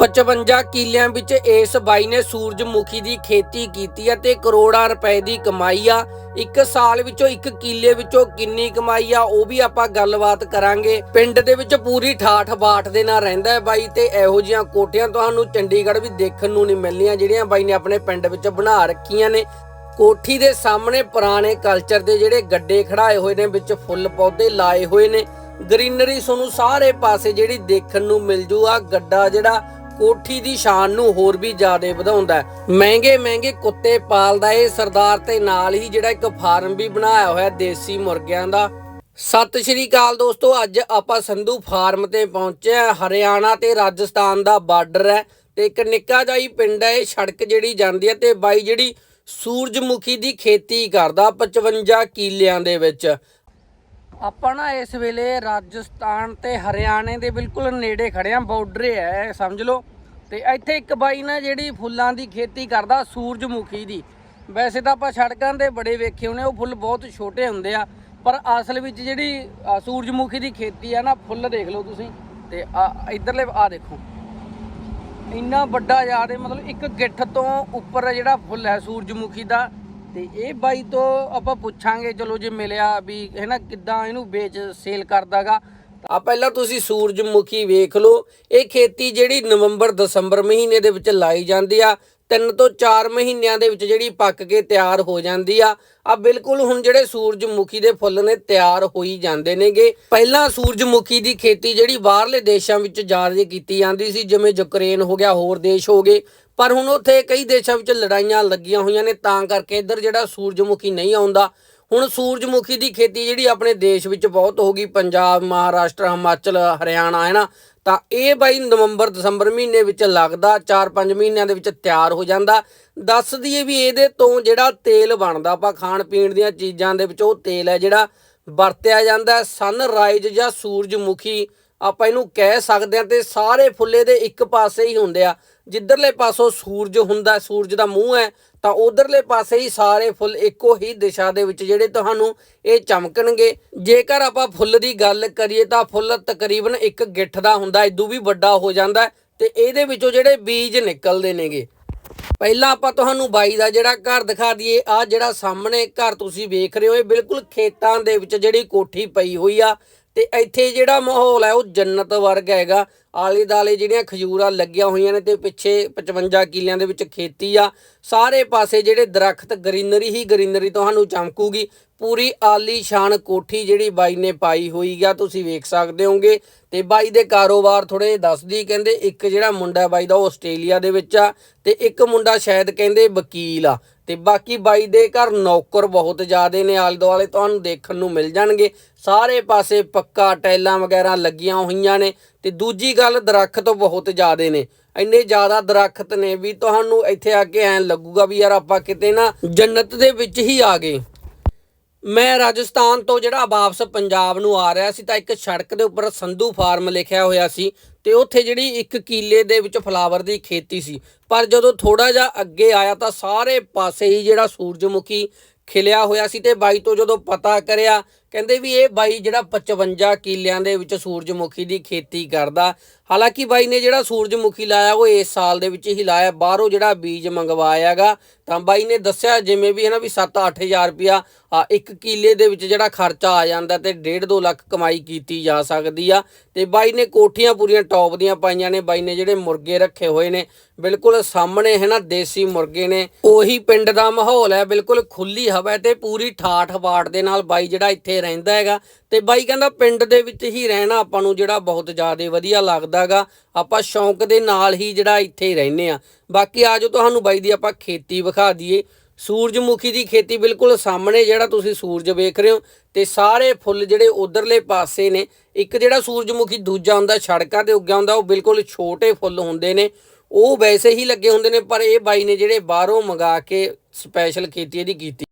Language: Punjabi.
55 ਕਿੱਲਿਆਂ ਵਿੱਚ ਇਸ ਬਾਈ ਨੇ ਸੂਰਜਮੁਖੀ ਦੀ ਖੇਤੀ ਕੀਤੀ ਹੈ ਤੇ ਕਰੋੜਾਂ ਰੁਪਏ ਦੀ ਕਮਾਈ ਆ। ਇੱਕ ਸਾਲ ਵਿੱਚੋਂ ਇੱਕ ਕਿੱਲੇ ਵਿੱਚੋਂ ਕਿੰਨੀ ਕਮਾਈ ਆ, ਉਹ ਵੀ ਆਪਾਂ ਗੱਲਬਾਤ ਕਰਾਂਗੇ। ਪਿੰਡ ਦੇ ਵਿੱਚ ਪੂਰੀ ਠਾਠ ਬਾਠ ਦੇ ਨਾਲ ਰਹਿੰਦਾ ਹੈ ਬਾਈ ਤੇ ਇਹੋ ਜੀਆਂ ਕੋਠੀਆਂ ਤੁਹਾਨੂੰ ਚੰਡੀਗੜ੍ਹ ਵੀ ਦੇਖਣ ਨੂੰ ਨਹੀਂ ਮਿਲਣੀਆਂ, ਜਿਹੜੀਆਂ ਬਾਈ ਨੇ ਆਪਣੇ ਪਿੰਡ ਵਿੱਚ ਬਣਾ ਰੱਖੀਆਂ ਨੇ। ਕੋਠੀ ਦੇ ਸਾਹਮਣੇ ਪੁਰਾਣੇ ਕਲਚਰ ਦੇ ਜਿਹੜੇ ਗੱਡੇ ਖੜਾਏ ਹੋਏ ਨੇ, ਵਿੱਚ ਫੁੱਲ ਪੌਦੇ ਲਾਏ ਹੋਏ ਨੇ। ਗ੍ਰੀਨਰੀ ਤੁਹਾਨੂੰ ਸਾਰੇ ਪਾਸੇ ਜਿਹੜੀ ਦੇਖਣ ਨੂੰ ਮਿਲ ਜੂ ਆ, ਗੱਡਾ ਜਿਹੜਾ ਕੋਠੀ ਦੀ ਸ਼ਾਨ ਨੂੰ ਹੋਰ ਵੀ ਜ਼ਿਆਦਾ ਵਧਾਉਂਦਾ ਮਹਿੰਗੇ ਮਹਿੰਗੇ ਕੁੱਤੇ ਪਾਲਦਾ ਇਹ ਸਰਦਾਰ ਤੇ ਨਾਲ ਹੀ ਜਿਹੜਾ ਇੱਕ ਫਾਰਮ ਵੀ ਬਣਾਇਆ ਹੋਇਆ ਦੇਸੀ ਮੁਰਗਿਆਂ ਦਾ। ਸਤਿ ਸ਼੍ਰੀ ਅਕਾਲ ਦੋਸਤੋ, ਅੱਜ ਆਪਾਂ ਸੰਧੂ ਫਾਰਮ ਤੇ ਪਹੁੰਚੇ ਹਾਂ। ਹਰਿਆਣਾ ਤੇ ਰਾਜਸਥਾਨ ਦਾ ਬਾਰਡਰ ਹੈ ਤੇ ਇੱਕ ਨਿੱਕਾ ਜਿਹਾ ਹੀ ਪਿੰਡ ਹੈ, ਇਹ ਸੜਕ ਜਿਹੜੀ ਜਾਂਦੀ ਹੈ ਤੇ ਬਾਈ ਜਿਹੜੀ ਸੂਰਜਮੁਖੀ ਦੀ ਖੇਤੀ ਕਰਦਾ 55 ਕਿੱਲਿਆਂ ਦੇ ਵਿੱਚ। ਆਪਾਂ ਨਾ ਇਸ ਵੇਲੇ ਰਾਜਸਥਾਨ ਤੇ ਹਰਿਆਣੇ ਦੇ ਬਿਲਕੁਲ ਨੇੜੇ ਖੜੇ ਆਂ ਬਾਰਡਰ ਹੈ, ਸਮਝ ਲਓ। ਤੇ ਇੱਥੇ ਇੱਕ ਬਾਈ ਨਾ ਜਿਹੜੀ ਫੁੱਲਾਂ ਦੀ ਖੇਤੀ ਕਰਦਾ, ਸੂਰਜਮੁਖੀ ਦੀ। ਵੈਸੇ ਤਾਂ ਆਪਾਂ ਸੜਕਾਂ ਤੇ ਬੜੇ ਵੇਖੇ ਹੋਣੇ, ਉਹ ਫੁੱਲ ਬਹੁਤ ਛੋਟੇ ਹੁੰਦੇ ਆ, ਪਰ ਅਸਲ ਵਿੱਚ ਜਿਹੜੀ ਸੂਰਜਮੁਖੀ ਦੀ ਖੇਤੀ ਆ ਨਾ, ਫੁੱਲ ਦੇਖ ਲਓ ਤੁਸੀਂ, ਤੇ ਆ, ਇਧਰਲੇ, ਆ ਦੇਖੋ। ਇੰਨਾ ਵੱਡਾ ਯਾਦ ਹੈ ਮਤਲਬ ਇੱਕ ਗਿੱਠ ਤੋਂ ਉੱਪਰ ਜਿਹੜਾ ਫੁੱਲ ਹੈ, ਸੂਰਜਮੁਖੀ ਦਾ ਤੇ ਇਹ ਬਾਈ ਤੋਂ ਆਪਾਂ ਪੁੱਛਾਂਗੇ, ਚਲੋ ਜੇ ਮਿਲਿਆ ਵੀ, ਹੈ ਨਾ, ਕਿੱਦਾਂ ਇਹਨੂੰ ਵੇਚ ਸੇਲ ਕਰਦਾਗਾ। ਆ ਪਹਿਲਾਂ ਤੁਸੀਂ ਸੂਰਜਮੁਖੀ ਵੇਖ ਲਓ, ਇਹ ਖੇਤੀ ਜਿਹੜੀ ਨਵੰਬਰ ਦਸੰਬਰ ਮਹੀਨੇ ਦੇ ਵਿੱਚ ਲਾਈ ਜਾਂਦੀ ਆ। ਤਿੰਨ ਤੋਂ 4 ਮਹੀਨਿਆਂ ਦੇ ਵਿੱਚ ਜਿਹੜੀ ਪੱਕ ਕੇ ਤਿਆਰ ਹੋ ਜਾਂਦੀ ਆ। ਆ ਬਿਲਕੁਲ ਹੁਣ ਜਿਹੜੇ ਸੂਰਜਮੁਖੀ ਦੇ ਫੁੱਲ ਨੇ, ਤਿਆਰ ਹੋਈ ਜਾਂਦੇ ਨੇਗੇ। ਪਹਿਲਾਂ ਸੂਰਜਮੁਖੀ ਦੀ ਖੇਤੀ ਜਿਹੜੀ ਬਾਹਰਲੇ ਦੇਸ਼ਾਂ ਵਿੱਚ ਜ਼ਿਆਦਾ ਕੀਤੀ ਜਾਂਦੀ ਸੀ, ਜਿਵੇਂ ਯੂਕਰੇਨ ਹੋ ਗਿਆ, ਹੋਰ ਦੇਸ਼ ਹੋ ਗਏ। ਪਰ ਹੁਣ ਉੱਥੇ ਕਈ ਦੇਸ਼ਾਂ ਵਿੱਚ ਲੜਾਈਆਂ ਲੱਗੀਆਂ ਹੋਈਆਂ ਨੇ, ਤਾਂ ਕਰਕੇ ਇੱਧਰ ਜਿਹੜਾ ਸੂਰਜਮੁਖੀ ਨਹੀਂ ਆਉਂਦਾ। ਹੁਣ ਸੂਰਜਮੁਖੀ ਦੀ ਖੇਤੀ ਜਿਹੜੀ ਆਪਣੇ ਦੇਸ਼ ਵਿੱਚ ਬਹੁਤ ਹੋ ਗਈ, ਪੰਜਾਬ, ਮਹਾਰਾਸ਼ਟਰ, ਹਿਮਾਚਲ, ਹਰਿਆਣਾ, ਹੈ ਨਾ? ਤਾਂ ਇਹ ਬਾਈ ਨਵੰਬਰ, ਦਸੰਬਰ ਮਹੀਨੇ ਵਿੱਚ ਲੱਗਦਾ 4-5 ਮਹੀਨਿਆਂ ਦੇ ਵਿੱਚ ਤਿਆਰ ਹੋ ਜਾਂਦਾ। ਦੱਸ ਦਈਏ ਵੀ ਇਹਦੇ ਤੋਂ ਜਿਹੜਾ ਤੇਲ ਬਣਦਾ, ਆਪਾਂ ਖਾਣ ਪੀਣ ਦੀਆਂ ਚੀਜ਼ਾਂ ਦੇ ਵਿੱਚ ਉਹ ਤੇਲ ਹੈ ਜਿਹੜਾ ਵਰਤਿਆ ਜਾਂਦਾ ਸਨਰਾਈਜ਼ ਜਾਂ ਸੂਰਜਮੁਖੀ ਆਪਾਂ ਇਹਨੂੰ ਕਹਿ ਸਕਦੇ ਹਾਂ ਤੇ ਸਾਰੇ ਫੁੱਲੇ ਦੇ ਇੱਕ ਪਾਸੇ ਹੀ ਹੁੰਦੇ ਆ। ਜਿੱਧਰਲੇ ਪਾਸੋਂ ਸੂਰਜ ਹੁੰਦਾ, ਸੂਰਜ ਦਾ ਮੂੰਹ ਹੈ, ਤਾਂ ਉਧਰਲੇ ਪਾਸੇ ਹੀ ਸਾਰੇ ਫੁੱਲ ਇੱਕੋ ਹੀ ਦਿਸ਼ਾ ਦੇ ਵਿੱਚ ਜਿਹੜੇ ਤੁਹਾਨੂੰ ਇਹ ਚਮਕਣਗੇ। ਜੇਕਰ ਆਪਾਂ ਫੁੱਲ ਦੀ ਗੱਲ ਕਰੀਏ ਤਾਂ ਫੁੱਲ ਤਕਰੀਬਨ ਇੱਕ ਗਿੱਠ ਦਾ ਹੁੰਦਾ ਇਦੋਂ ਵੀ ਵੱਡਾ ਹੋ ਜਾਂਦਾ ਹੈ ਤੇ ਇਹਦੇ ਵਿੱਚੋਂ ਜਿਹੜੇ ਬੀਜ ਨਿਕਲਦੇ ਨੇਗੇ। ਪਹਿਲਾਂ ਆਪਾਂ ਤੁਹਾਨੂੰ ਬਾਈ ਦਾ ਜਿਹੜਾ ਘਰ ਦਿਖਾ ਦਈਏ ਆ ਜਿਹੜਾ ਸਾਹਮਣੇ ਘਰ ਤੁਸੀਂ ਵੇਖ ਰਹੇ ਹੋ, ਇਹ ਬਿਲਕੁਲ ਖੇਤਾਂ ਦੇ ਵਿੱਚ ਜਿਹੜੀ ਕੋਠੀ ਪਈ ਹੋਈ ਆ। ਤੇ ਇੱਥੇ ਜਿਹੜਾ ਮਾਹੌਲ ਹੈ, ਉਹ ਜੰਨਤ ਵਰਗ ਹੈਗਾ। ਆਲੇ ਦਾਲੇ ਜਿਹੜੀਆਂ ਖਜੂਰਾਂ ਲੱਗੀਆਂ ਹੋਈਆਂ ਨੇ ਤੇ ਪਿੱਛੇ 55 ਕਿੱਲਿਆਂ ਦੇ ਵਿੱਚ ਖੇਤੀ ਆ। ਸਾਰੇ ਪਾਸੇ ਜਿਹੜੇ ਦਰਖਤ, ਗ੍ਰੀਨਰੀ ਹੀ ਗ੍ਰੀਨਰੀ ਤੁਹਾਨੂੰ ਚਮਕੂਗੀ। ਪੂਰੀ ਆਲੀ ਸ਼ਾਨ ਕੋਠੀ ਜਿਹੜੀ ਬਾਈ ਨੇ ਪਾਈ ਹੋਈ ਆ, ਤੁਸੀਂ ਵੇਖ ਸਕਦੇ ਹੋਗੇ ਤੇ ਬਾਈ ਦੇ ਕਾਰੋਬਾਰ ਥੋੜੇ ਦੱਸਦੀ, ਕਹਿੰਦੇ ਇੱਕ ਜਿਹੜਾ ਮੁੰਡਾ ਬਾਈ ਦਾ ਉਹ ਆਸਟ੍ਰੇਲੀਆ ਦੇ ਵਿੱਚ ਆ ਤੇ ਇੱਕ ਮੁੰਡਾ ਸ਼ਾਇਦ ਕਹਿੰਦੇ ਵਕੀਲ ਆ। ਤੇ ਬਾਕੀ ਬਾਈ ਦੇ ਘਰ ਨੌਕਰ ਬਹੁਤ ਜ਼ਿਆਦੇ ਨੇ, ਆਲੇ ਦੁਆਲੇ ਤੁਹਾਨੂੰ ਦੇਖਣ ਨੂੰ ਮਿਲ ਜਾਣਗੇ। ਸਾਰੇ ਪਾਸੇ ਪੱਕਾ ਟੈਲਾਂ ਵਗੈਰਾ ਲੱਗੀਆਂ ਹੋਈਆਂ ਨੇ ਤੇ ਦੂਜੀ ਗੱਲ ਦਰਖਤ ਬਹੁਤ ਜ਼ਿਆਦੇ ਨੇ। ਇੰਨੇ ਜ਼ਿਆਦਾ ਦਰਖਤ ਨੇ ਵੀ ਤੁਹਾਨੂੰ ਇੱਥੇ ਆ ਕੇ ਐਂ ਲੱਗੂਗਾ ਵੀ ਯਾਰ ਆਪਾਂ ਕਿਤੇ ਨਾ ਜੰਨਤ ਦੇ ਵਿੱਚ ਹੀ ਆ ਗਏ। ਮੈਂ ਰਾਜਸਥਾਨ ਤੋਂ ਜਿਹੜਾ ਵਾਪਸ ਪੰਜਾਬ ਨੂੰ ਆ ਰਿਹਾ ਸੀ ਤਾਂ ਇੱਕ ਸੜਕ ਦੇ ਉੱਪਰ ਸੰਧੂ ਫਾਰਮ ਲਿਖਿਆ ਹੋਇਆ ਸੀ ਤੇ ਉੱਥੇ ਜਿਹੜੀ ਇੱਕ ਕੀਲੇ ਦੇ ਵਿੱਚ ਫਲਾਵਰ ਦੀ ਖੇਤੀ ਸੀ। ਪਰ ਜਦੋਂ ਥੋੜਾ ਜਿਹਾ ਅੱਗੇ ਆਇਆ ਤਾਂ ਸਾਰੇ ਪਾਸੇ ਹੀ ਜਿਹੜਾ ਸੂਰਜਮੁਖੀ ਖਿਲਿਆ ਹੋਇਆ ਸੀ ਤੇ ਬਾਈ ਤੋਂ ਜਦੋਂ ਪਤਾ ਕਰਿਆ ਕਹਿੰਦੇ ਵੀ ਇਹ ਬਾਈ ਜਿਹੜਾ 55 ਕਿੱਲਿਆਂ ਦੇ ਵਿੱਚ ਸੂਰਜਮੁਖੀ ਦੀ ਖੇਤੀ ਕਰਦਾ। ਹਾਲਾਂਕਿ ਬਾਈ ਨੇ ਜਿਹੜਾ ਸੂਰਜਮੁਖੀ ਲਾਇਆ, ਉਹ ਇਸ ਸਾਲ ਦੇ ਵਿੱਚ ਹੀ ਲਾਇਆ। ਬਾਹਰੋਂ ਜਿਹੜਾ ਬੀਜ ਮੰਗਵਾਇਆਗਾ, ਤਾਂ ਬਾਈ ਨੇ ਦੱਸਿਆ ਜਿਵੇਂ ਵੀ ਹੈ ਨਾ ਵੀ 7-8000 ਰੁਪਿਆ ਆ ਇੱਕ ਕਿੱਲੇ ਦੇ ਵਿੱਚ ਜਿਹੜਾ ਖਰਚਾ ਆ ਜਾਂਦਾ ਤੇ 1.5-2 ਲੱਖ ਕਮਾਈ ਕੀਤੀ ਜਾ ਸਕਦੀ ਆ। ਤੇ ਬਾਈ ਨੇ ਕੋਠੀਆਂ ਪੂਰੀਆਂ, ਟੌਪ ਦੀਆਂ ਪਾਈਆਂ ਨੇ। ਬਾਈ ਨੇ ਜਿਹੜੇ ਮੁਰਗੇ ਰੱਖੇ ਹੋਏ ਨੇ, ਬਿਲਕੁਲ ਸਾਹਮਣੇ ਹੈ ਨਾ ਦੇਸੀ ਮੁਰਗੇ ਨੇ। ਉਹੀ ਪਿੰਡ ਦਾ ਮਾਹੌਲ ਹੈ, ਬਿਲਕੁਲ ਖੁੱਲੀ ਹਵਾ ਹੈ ਤੇ ਪੂਰੀ ਠਾਠ ਬਾਟ ਦੇ ਨਾਲ ਬਾਈ ਜਿਹੜਾ ਇੱਥੇ ਰਹਿੰਦਾ ਹੈਗਾ। ਤੇ ਬਾਈ ਕਹਿੰਦਾ ਪਿੰਡ ਦੇ ਵਿੱਚ ਹੀ ਰਹਿਣਾ ਆਪਾਂ ਨੂੰ ਜਿਹੜਾ ਬਹੁਤ ਜ਼ਿਆਦਾ ਵਧੀਆ ਲੱਗਦਾਗਾ। ਆਪਾਂ ਸ਼ੌਂਕ ਦੇ ਨਾਲ ਹੀ ਜਿਹੜਾ ਇੱਥੇ ਹੀ ਰਹਿੰਦੇ ਆ ਬਾਕੀ ਆਜੋ ਤੁਹਾਨੂੰ ਬਾਈ ਦੀ ਆਪਾਂ ਖੇਤੀ ਵਿਖਾ ਦਈਏ। ਸੂਰਜਮੁਖੀ ਦੀ ਖੇਤੀ ਬਿਲਕੁਲ ਸਾਹਮਣੇ ਜਿਹੜਾ ਤੁਸੀਂ ਸੂਰਜ ਵੇਖ ਰਹੇ ਹੋ ਤੇ ਸਾਰੇ ਫੁੱਲ ਜਿਹੜੇ ਉਧਰਲੇ ਪਾਸੇ ਨੇ, ਇੱਕ ਜਿਹੜਾ ਸੂਰਜਮੁਖੀ ਦੂਜਾ ਹੁੰਦਾ ਸੜਕਾਂ ਤੇ ਉੱਗਿਆ ਹੁੰਦਾ, ਉਹ ਬਿਲਕੁਲ ਛੋਟੇ ਫੁੱਲ ਹੁੰਦੇ ਨੇ। ਉਹ ਵੈਸੇ ਹੀ ਲੱਗੇ ਹੁੰਦੇ ਨੇ, ਪਰ ਇਹ ਬਾਈ ਨੇ ਜਿਹੜੇ ਬਾਹਰੋਂ ਮੰਗਾ ਕੇ ਸਪੈਸ਼ਲ ਖੇਤੀ ਇਹਦੀ ਕੀਤੀ।